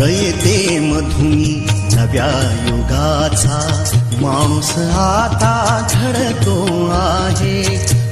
रयते मधुनी नव्या युगाचा माणूस आता घडतो आहे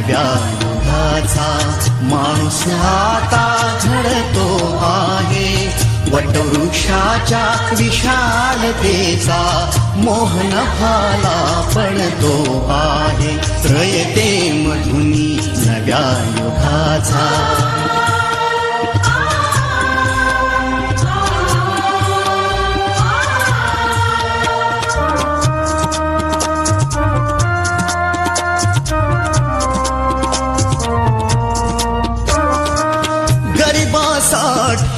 नव्या युगाचा माणूस आता झडतो आहे. वटवृक्षाच्या विशालतेचा मोहन भाला पडतो आहे. रयते मधुनी नव्या युगाचा.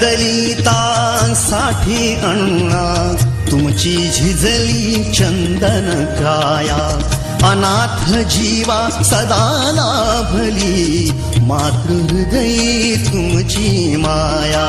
दलितांसाठी अण्णा तुमची झिजली चंदन काया अनाथ जीवा सदा लाभली मातृहृदयी तुमची माया.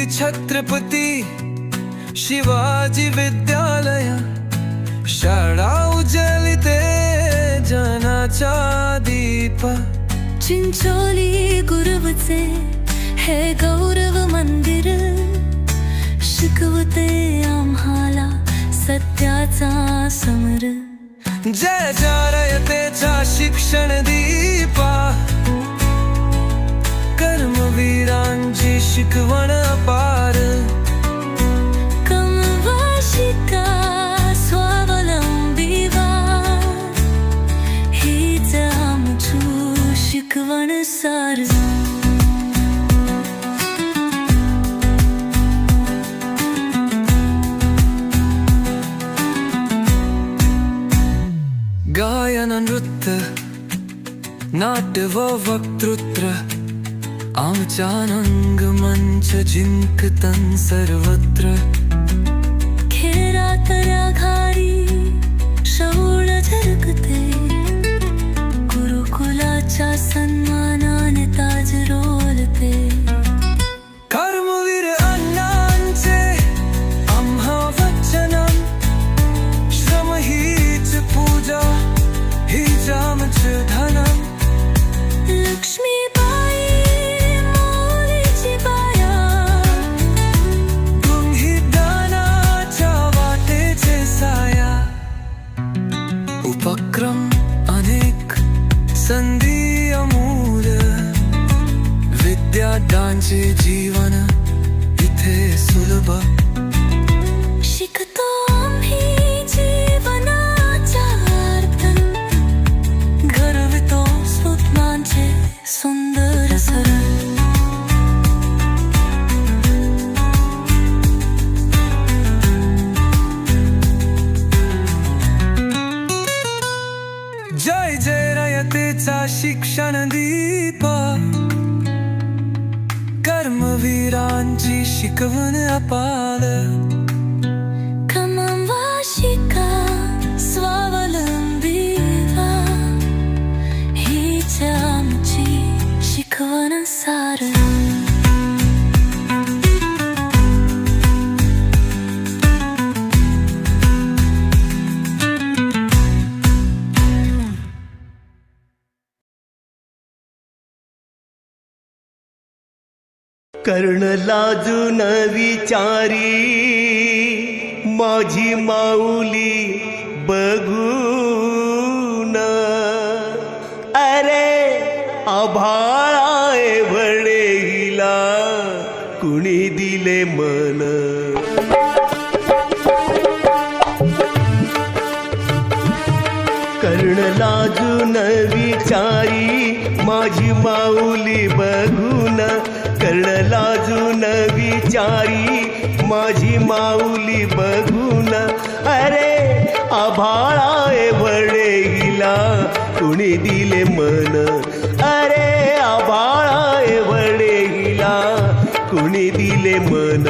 श्री छत्रपती शिवाजी विद्यालय शाळा उजळते जनाचा दीप. चिंचोली गुरुवचे हे गौरव मंदिर शिकवते आम्हाला सत्याचा समर. जय जारयतेचा शिक्षण दीपा. कर्मवीरांची शिकवण अपार कमवाशिका स्वावलंबी व्हा हीच आमचू शिकवण सार गायन नृत्य जिंकतन सर्वत्र खेळात घारी शौळ झरकते. गुरुकुलाच्या सन्मानाने ताज रोलते. कर्ण लाजून विचारी. माझी माऊली बघून अरे आभाळाय वडेला कुणी दिले मन? कर्ण लाजून विचारी माझी माऊली बघून कर्णलाजून विचारी. माझी माऊली बघून अरे आभाळाय वडे गिला कुणी दिले मन? अरे आभाळाय वडे गिला कुणी दिले मन?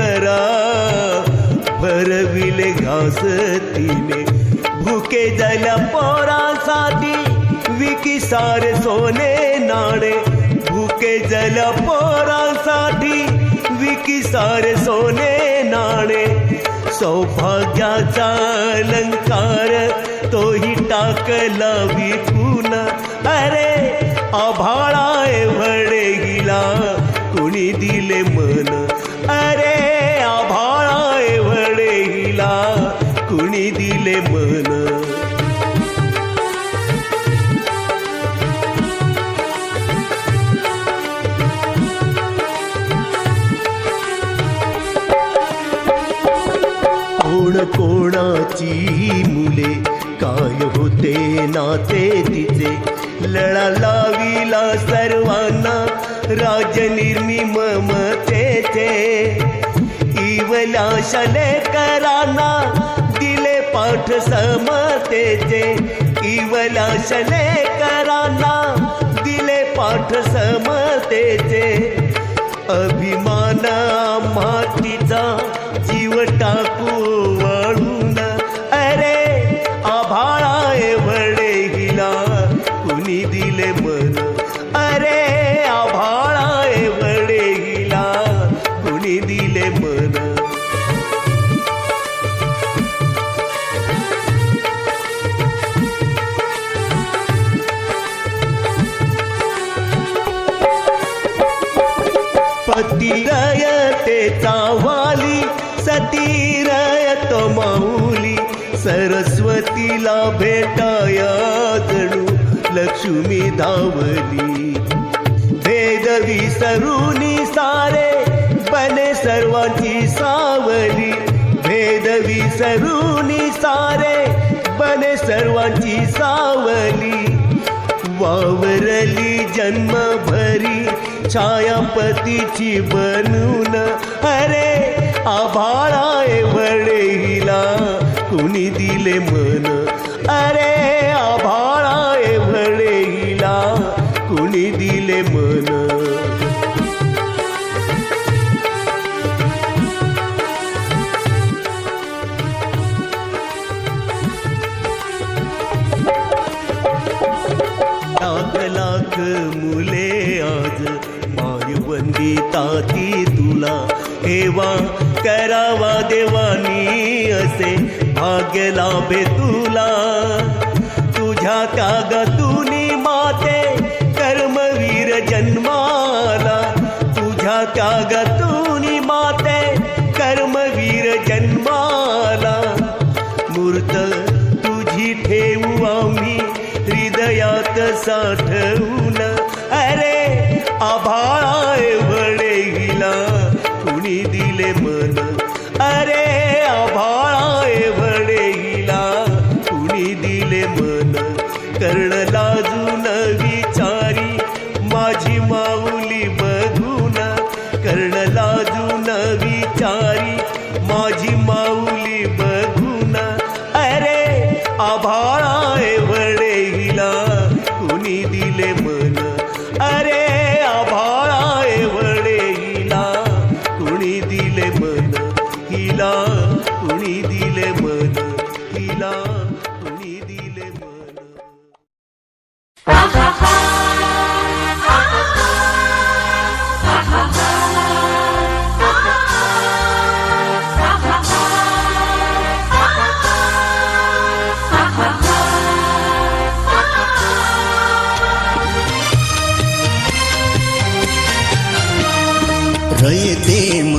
करा. भरविले घास तिने भुके झाल्या पोरासाठी विकी सारे सोने नाणे. भुके झाल्या पोरासाठी विकी सारे सोने नाणे. सौभाग्याचा अलंकार तोही टाकला विकून अरे आभाळाय वडे हिला कुणी दिले मन? अरे कोणी दिले मन? कोण कोणाची मुले? काय होते नाते तिचे? लळा लाविला सर्वांना राजनिर्मी ममतेचे. इवला शलेकरांना दिले पाठ समतेचे इवल्या शलेकरांना दिले पाठ समतेचे. अभिमान मातीचा जीव टाकू पतिरयतेचा वाली सतीरयतो माऊली सरस्वतीला भेटाया जणू लक्ष्मी धावली. भेद विसरुनी सारे बने सर्वांची सावली. भेद विसरुनी सारे बने सर्वांची सावली. वावरली जन्मभरी छायापतीची बनून. अरे आभाळाय वळेला कुणी दिले मन. अरे आभाळाय वळेला कुणी दिले मन. करीता ती तुला हेवा करावा देवानी असे भाग्य लाभे तुला. तुझ्या त्यागातूनी माते कर्मवीर जन्माला. तुझ्या त्यागातूनी माते कर्मवीर जन्माला. मूर्त तुझी ठेवू आम्ही हृदयात साठवून. अरे आभाळा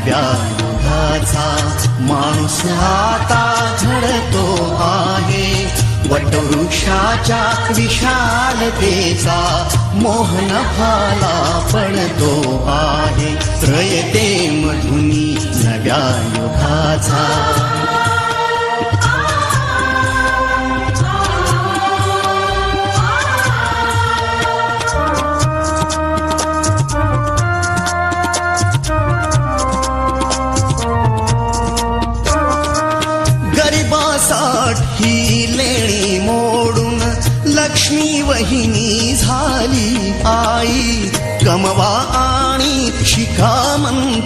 नव्या युगाचा माणूस आता झडतो आहे. वटवृक्षाच्या विशालतेचा मोहन फाला पडतो आहे. रयते मधुनी नव्या युगाचा.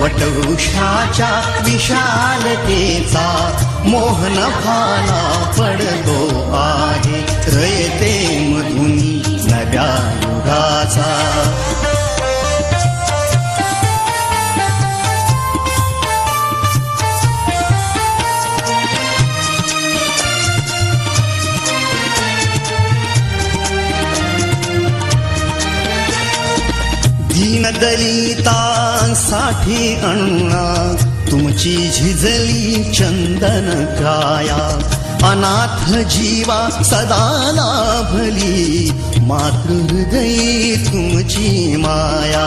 वटवृक्षाच्या विशालतेचा मोहन फाला पडतो आहे. रयते मधून नव्या युगाचा. साठी अण्णा तुमची झिजली चंदन काया अनाथ जीवा सदा लाभली मातृहृदयी तुमची माया.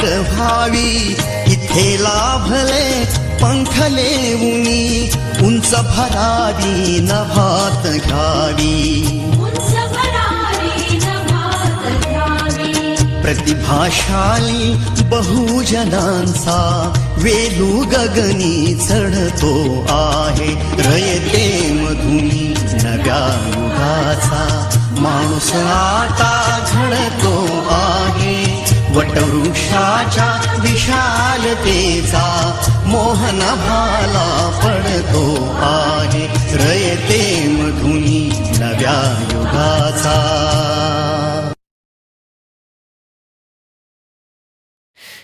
पहाट भावी इथे लाभले पंखले उनी उंच भरावी नभात घ्यावी प्रतिभाशाली बहुजनांचा वेलू गगनी चढतो आहे. रयते मधुनी नव्या युगाचा माणूस आता घडतो वटवृक्षाच्या विशालतेचा मोहन भाला पडतो आहे. रयते मधुनी नव्या युगाचा.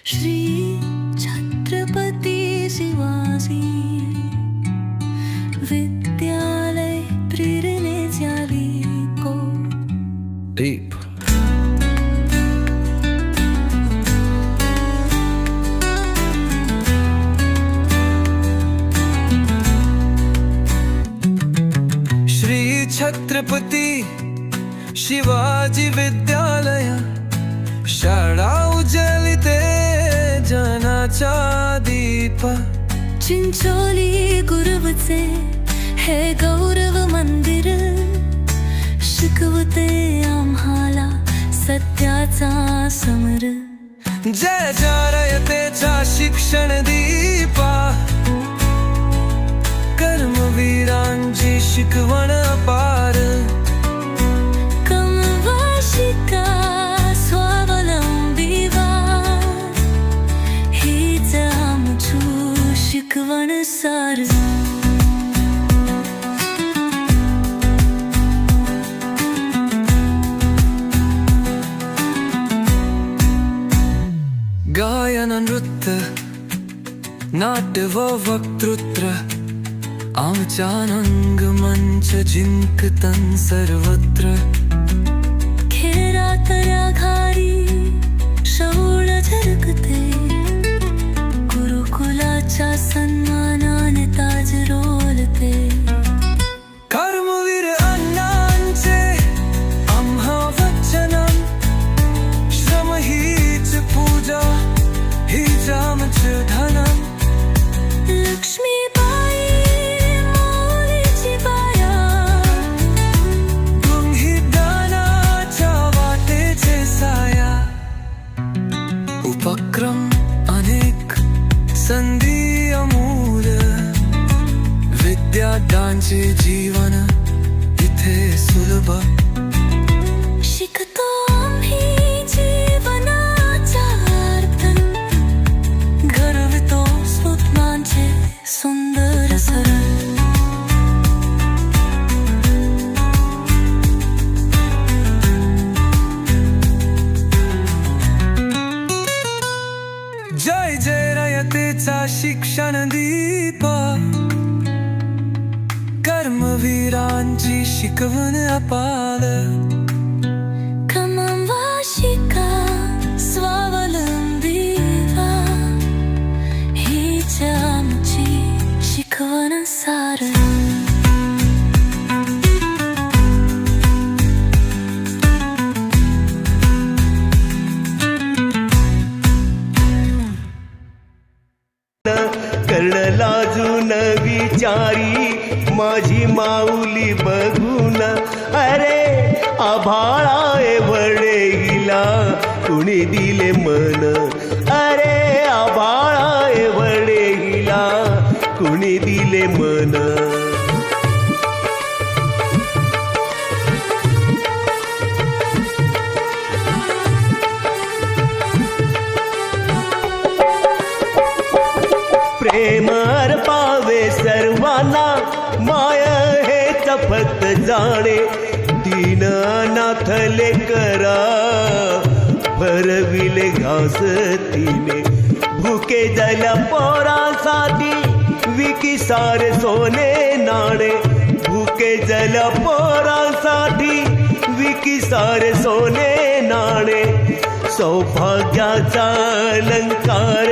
श्री छत्रपती शिवाजी विद्यालय प्रेरणे जावी को छत्रपती शिवाजी विद्यालय शाळा उजळते जनाचा दीप. चिंचोली गुरुवचे हे गौरव मंदिर शिकवते आम्हाला सत्याचा समर. जय जारयतेचा शिक्षण दीपा. कर्मवीरांची शिकवण अपार कमवा शिका स्वावलंबी व्हा हीच आमचू शिकवण सार गायन नृत्य नाट्य व वक्तृत्व आमच्या रंगमंच जिंकतन सर्वत्र. खेळात घारी शौळ झरकते. कर्ण लाजून विचारी. माझी माऊली बघून अरे आभाळा वळे गिला कुणी दिले मन? अरे आभाळा वळे गिला कुणी दिले मन? जाणे दीन नाथले करा. भरविले घास तिने भुके जल्या पोरासाठी विकी सारे सोने नाणे. भुके जल्या पोरासाठी विकी सारे सोने नाणे. सौभाग्याचा अलंकार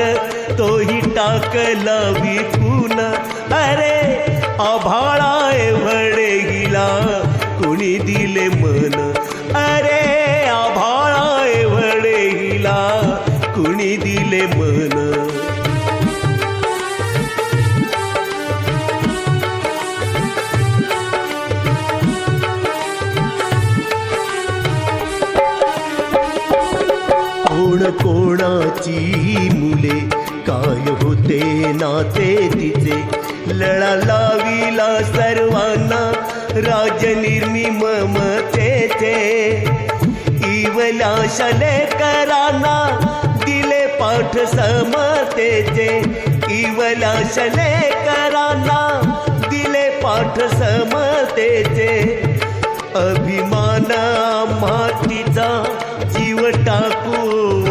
तोही टाकला विकून अरे आभाळाय एवढे गिला कुणी दिले मन? अरे आभाळाय एवढे गिला कुणी दिले मन? कोण कोणाची मुले? काय होते नाते तिचे? लळा लाविला सर्वांना राजनिर्मी ममतेचे इवल्या शलेकरांना दिले पाठ समतेचे इवल्या शलेकरांना दिले पाठ समतेचे अभिमान मातीचा जीव टाकू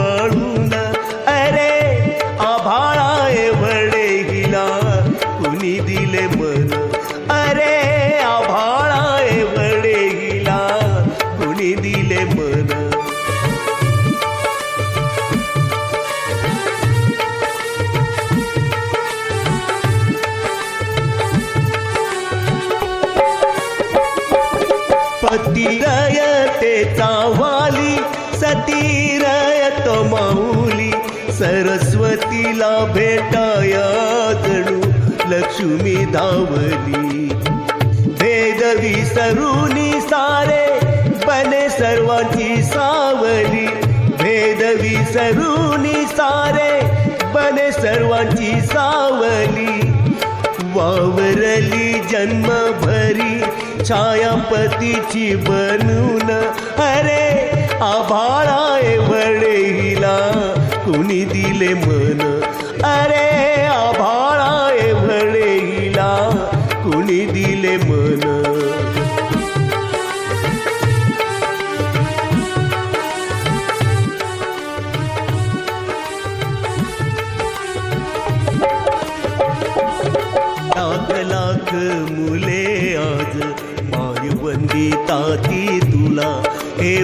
तिरयते वाली सतीरयतो माऊली सरस्वतीला भेटाया जणू लक्ष्मी धावली. भेद विसरुनी सारे बने सर्वांची सावली. भेद विसरुनी सारे बने सर्वांची सावली. वावरली जन्मभरी छायापतीची बनून. अरे आभाळाय वडे कुणी दिले मन? अरे आभाळाय वडे कुणी दिले मन?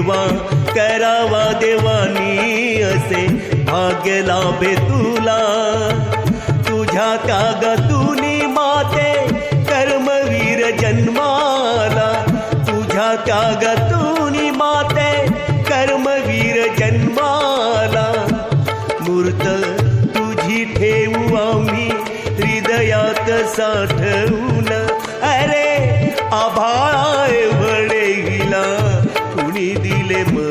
हेवा करावा देवानी असे भाग्य लाभे तुला. तुझ्या त्यागातूनी माते कर्मवीर जन्माला. तुझ्या त्यागातूनी माते कर्मवीर जन्माला. मूर्त तुझी ठेवू आम्ही हृदयात साठवून. अरे आभाळ table.